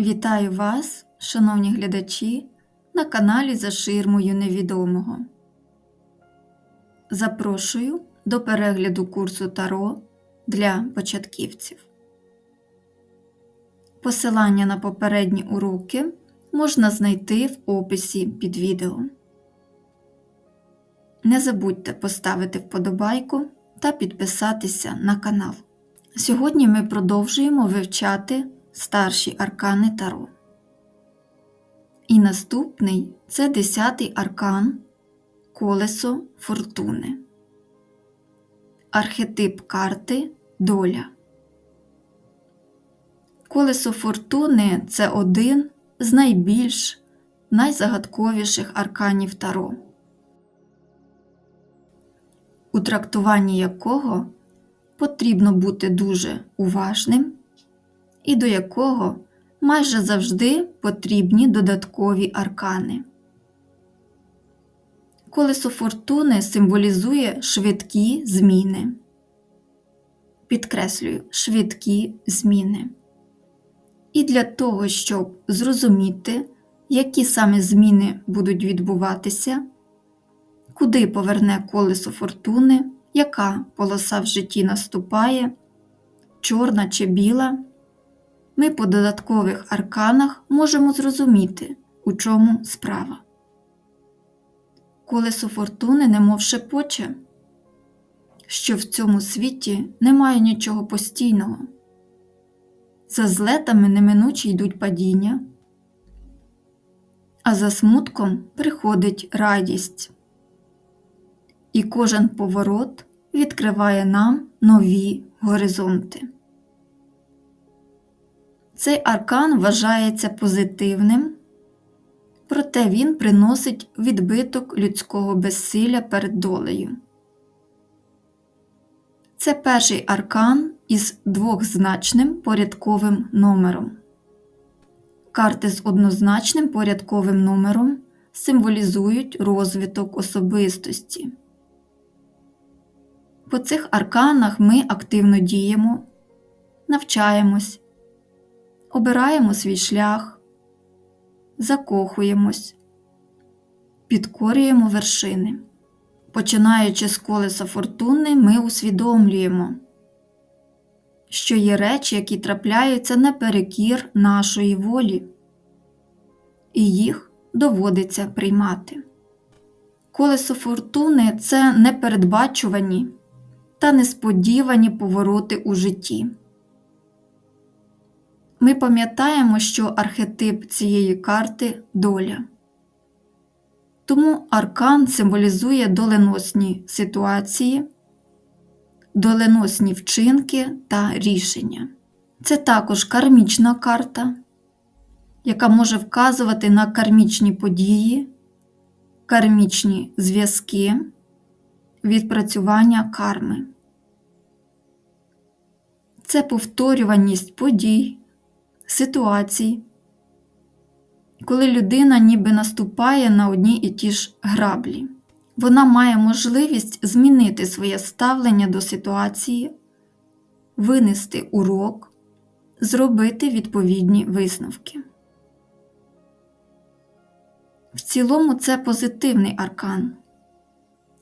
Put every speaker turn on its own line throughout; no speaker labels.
Вітаю вас, шановні глядачі, на каналі За ширмою невідомого. Запрошую до перегляду курсу Таро для початківців. Посилання на попередні уроки можна знайти в описі під відео. Не забудьте поставити вподобайку та підписатися на канал. Сьогодні ми продовжуємо вивчати старші аркани Таро. І наступний це десятий аркан Колесо Фортуни. Архетип карти Доля. Колесо Фортуни це один з найбільш найзагадковіших арканів Таро, у трактуванні якого потрібно бути дуже уважним і до якого майже завжди потрібні додаткові аркани. Колесо фортуни символізує швидкі зміни. Підкреслюю швидкі зміни. І для того, щоб зрозуміти, які саме зміни будуть відбуватися, куди поверне колесо фортуни, яка полоса в житті наступає, чорна чи біла, ми по додаткових арканах можемо зрозуміти, у чому справа. Колесо фортуни немов шепоче, що в цьому світі немає нічого постійного. За злетами неминуче йдуть падіння, а за смутком приходить радість. І кожен поворот відкриває нам нові горизонти. Цей аркан вважається позитивним, проте він приносить відбиток людського безсилля перед долею. Це перший аркан із двохзначним порядковим номером. Карти з однозначним порядковим номером символізують розвиток особистості. По цих арканах ми активно діємо, навчаємось, обираємо свій шлях, закохуємось, підкорюємо вершини. Починаючи з колеса фортуни, ми усвідомлюємо, що є речі, які трапляються наперекір нашої волі, і їх доводиться приймати. Колесо фортуни це непередбачувані та несподівані повороти у житті. Ми пам'ятаємо, що архетип цієї карти доля. Тому аркан символізує доленосні ситуації, доленосні вчинки та рішення. Це також кармічна карта, яка може вказувати на кармічні події, кармічні зв'язки, відпрацювання карми. Це повторюваність подій, ситуацій, коли людина ніби наступає на одні і ті ж граблі. Вона має можливість змінити своє ставлення до ситуації, винести урок, зробити відповідні висновки. В цілому це позитивний аркан,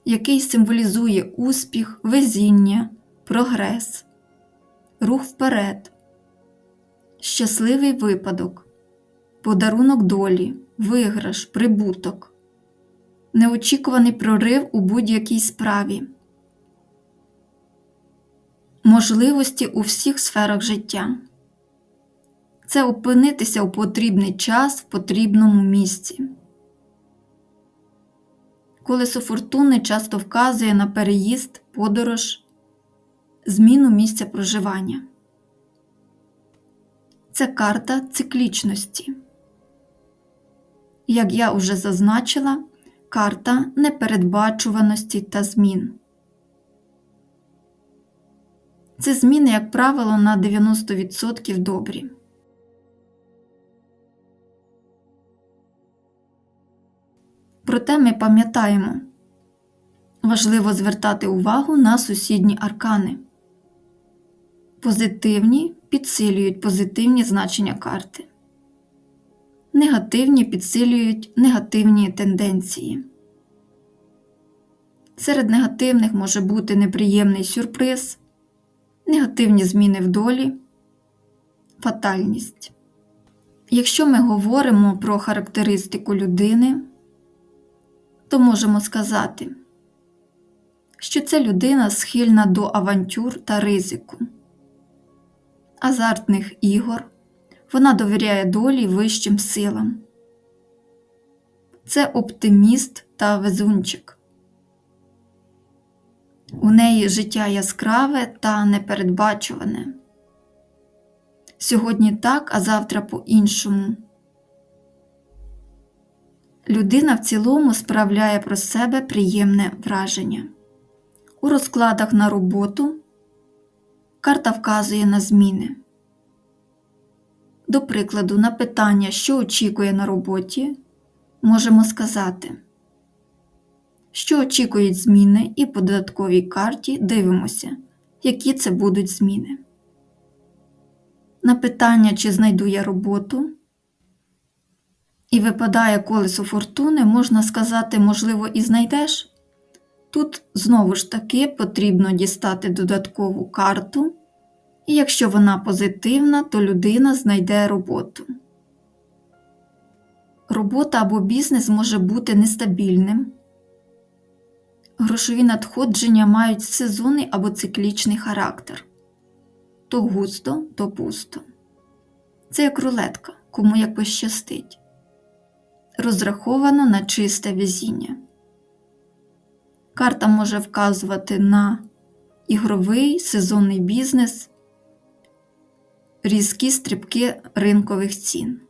який символізує успіх, везіння, прогрес, рух вперед, щасливий випадок, подарунок долі, виграш, прибуток, неочікуваний прорив у будь-якій справі, можливості у всіх сферах життя. Це опинитися у потрібний час в потрібному місці. Колесо фортуни часто вказує на переїзд, подорож, зміну місця проживання. Це карта циклічності. Як я вже зазначила, карта непередбачуваності та змін. Це зміни, як правило, на 90% добрі. Проте ми пам'ятаємо, важливо звертати увагу на сусідні аркани. Позитивні підсилюють позитивні значення карти. негативні підсилюють негативні тенденції. Серед негативних може бути неприємний сюрприз, негативні зміни в долі, фатальність. Якщо ми говоримо про характеристику людини, то можемо сказати, що ця людина схильна до авантюр та ризику, азартних ігор, вона довіряє долі вищим силам. Це оптиміст та везунчик. У неї життя яскраве та непередбачуване. Сьогодні так, а завтра по-іншому. Людина в цілому справляє про себе приємне враження. У розкладах на роботу карта вказує на зміни. До прикладу, на питання, що очікує на роботі, можемо сказати, що очікують зміни, і по додатковій карті дивимося, які це будуть зміни. На питання, чи знайду я роботу, і випадає колесо фортуни, можна сказати, можливо, і знайдеш. Тут знову ж таки потрібно дістати додаткову карту, і якщо вона позитивна, то людина знайде роботу. Робота або бізнес може бути нестабільним. Грошові надходження мають сезонний або циклічний характер то густо, то пусто. Це як рулетка, кому як пощастить. Розраховано на чисте везіння. Карта може вказувати на ігровий сезонний бізнес, різкі стрибки ринкових цін.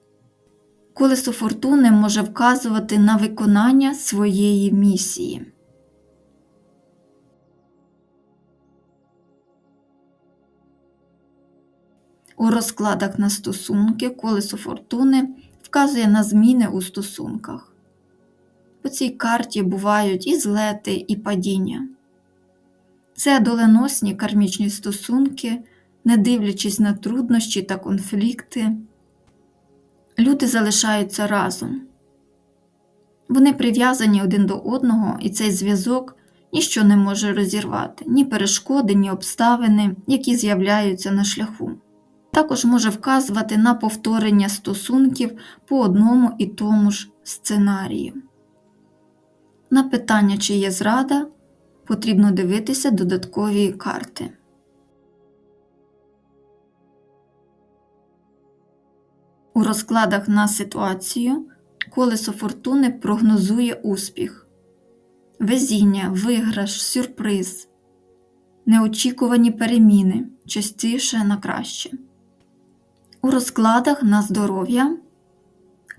Колесо фортуни може вказувати на виконання своєї місії. У розкладах на стосунки колесо фортуни вказує на зміни у стосунках. По цій карті бувають і злети, і падіння. Це доленосні кармічні стосунки, не дивлячись на труднощі та конфлікти. Люди залишаються разом. Вони прив'язані один до одного, і цей зв'язок ніщо не може розірвати, ні перешкоди, ні обставини, які з'являються на шляху також може вказувати на повторення стосунків по одному і тому ж сценарію. На питання, чи є зрада, потрібно дивитися додаткові карти. У розкладах на ситуацію колесо фортуни прогнозує успіх, везіння, виграш, сюрприз, неочікувані переміни частіше на краще. У розкладах на здоров'я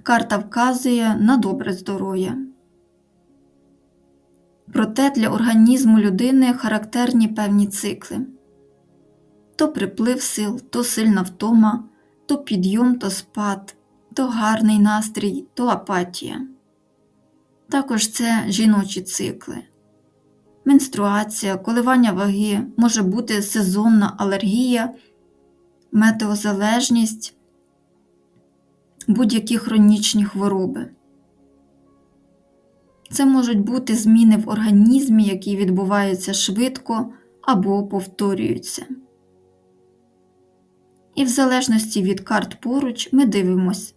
карта вказує на добре здоров'я. Проте для організму людини характерні певні цикли то приплив сил, то сильна втома, то підйом, то спад, то гарний настрій, то апатія. Також це жіночі цикли. Менструація, коливання ваги може бути сезонна алергія метеозалежність, будь-які хронічні хвороби. Це можуть бути зміни в організмі, які відбуваються швидко або повторюються. І в залежності від карт поруч ми дивимося,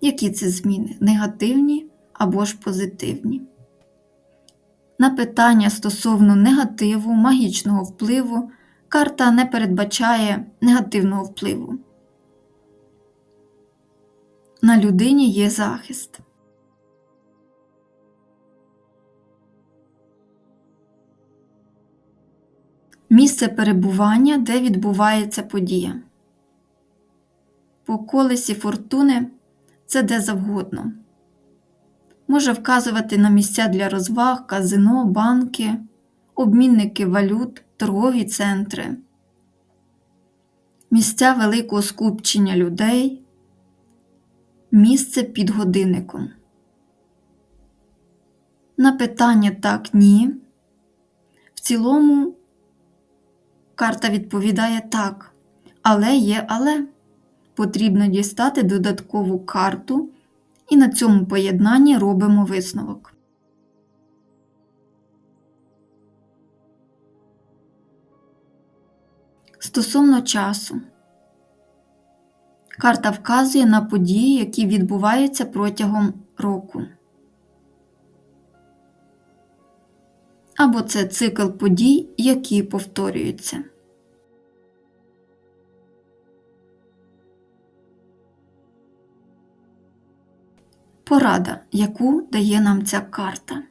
які це зміни негативні або ж позитивні. На питання стосовно негативу, магічного впливу карта не передбачає негативного впливу. На людині є захист. Місце перебування, де відбувається подія. По колесі фортуни це де завгодно. Може вказувати на місця для розваг, казино, банки, обмінники валют, торгові центри, місця великого скупчення людей, місце під годинником. На питання так, ні. В цілому карта відповідає так, але є але. Потрібно дістати додаткову карту І на цьому поєднанні робимо висновок. Стосовно часу. Карта вказує на події, які відбуваються протягом року. Або це цикл подій, які повторюються. Порада, яку дає нам ця карта.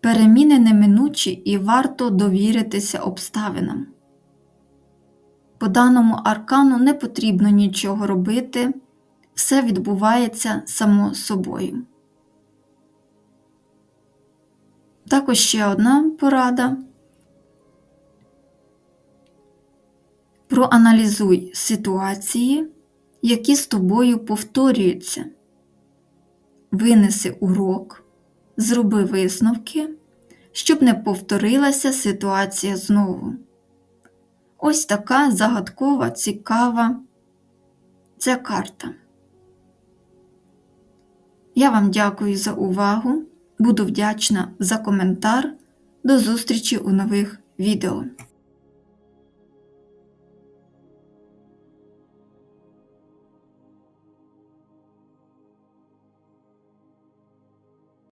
Переміни неминучі і варто довіритися обставинам. По даному аркану не потрібно нічого робити, все відбувається само собою. Також ще одна порада. Проаналізуй ситуації, які з тобою повторюються. Винеси урок, зроби висновки, щоб не повторилася ситуація знову. Ось така загадкова, цікава ця карта. Я вам дякую за увагу. Буду вдячна за коментар. До зустрічі у нових відео.